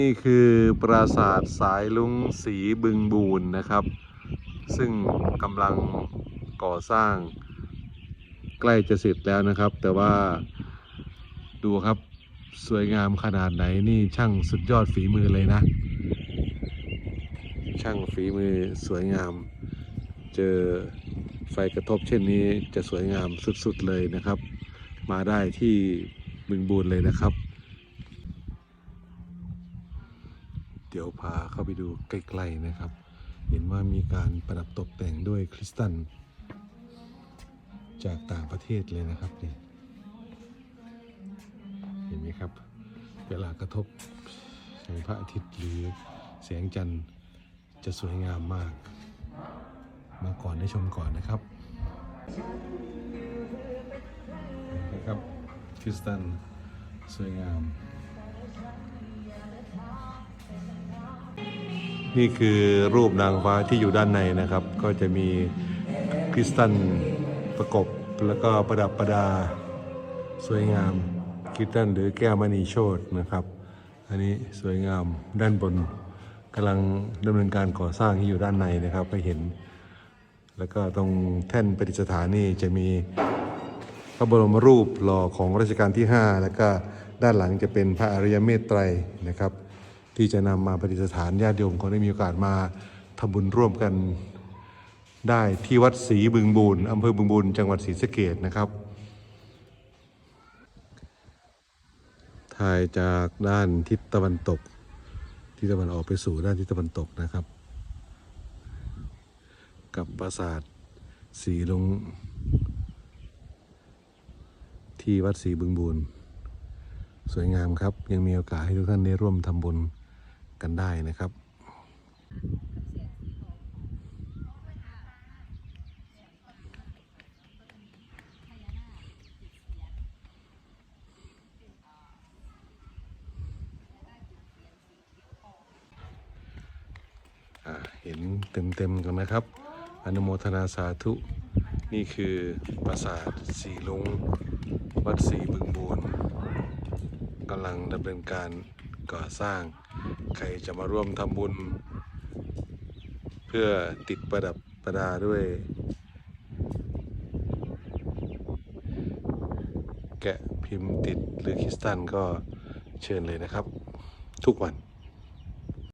นี่คือปราสาทสายลุงสีบึงบูนนะครับ ซึ่งกำลังก่อสร้างใกล้จะเสร็จแล้วนะครับ แต่ว่าดูครับสวยงามขนาดไหนนี่ช่างสุดยอดฝีมือเลยนะ ช่างฝีมือสวยงาม เจอไฟกระทบเช่นนี้จะสวยงามสุดๆเลยนะครับ มาได้ที่บึงบูนเลยนะครับ เดี๋ยวพาเข้าไปดูใกล้ๆนะครับ เห็นว่ามีการประดับตกแต่งด้วยคริสตัลจากต่างประเทศเลยนะครับนี่เห็นไหมครับ เวลากระทบแสงพระอาทิตย์หรือแสงจันทร์จะสวยงามมาก มาก่อนได้ชมก่อนนะครับนะครับคริสตัลสวยงาม นี่คือรูปนางฟ้าที่อยู่ด้านในนะครับ ก็จะมีคริสตัลประกบแล้วก็ประดับประดาสวยงามคริสตัลหรือแก้วมณีโชตนะครับ อันนี้สวยงามด้านบนกำลังดำเนินการก่อสร้างที่อยู่ด้านในนะครับไปเห็น แล้วก็ตรงแท่นประดิษฐานนี่จะมีพระบรมรูปหล่อของรัชกาลที่ 5 แล้วก็ด้านหลังจะเป็นพระอริยเมตไตรนะครับ ที่จะนำมาประดิษฐานญาติโยมคนได้มีโอกาสมาทำบุญร่วมกันได้ที่วัดศรีบึงบูนอำเภอบึงบูนจังหวัดศรีสะเกดนะครับ ถ่ายจากด้านทิศตะวันตก ทิศตะวันออกไปสู่ด้านทิศตะวันตกนะครับ กับปราสาทสีลง ที่วัดศรีบึงบูนสวยงามครับ ยังมีโอกาสให้ทุกท่านได้ร่วมทำบุญ กันได้นะครับ เห็นเต็มๆกันนะครับ อนุโมทนาสาธุ นี่คือปราสาทสีลุงวัดสีบึงบูนกำลังดำเนินการ ก่อสร้าง ใครจะมาร่วมทำบุญ เพื่อติดประดับประดาด้วย แกะพิมพ์ติดหรือคริสตันก็เชิญเลยนะครับ ทุกวัน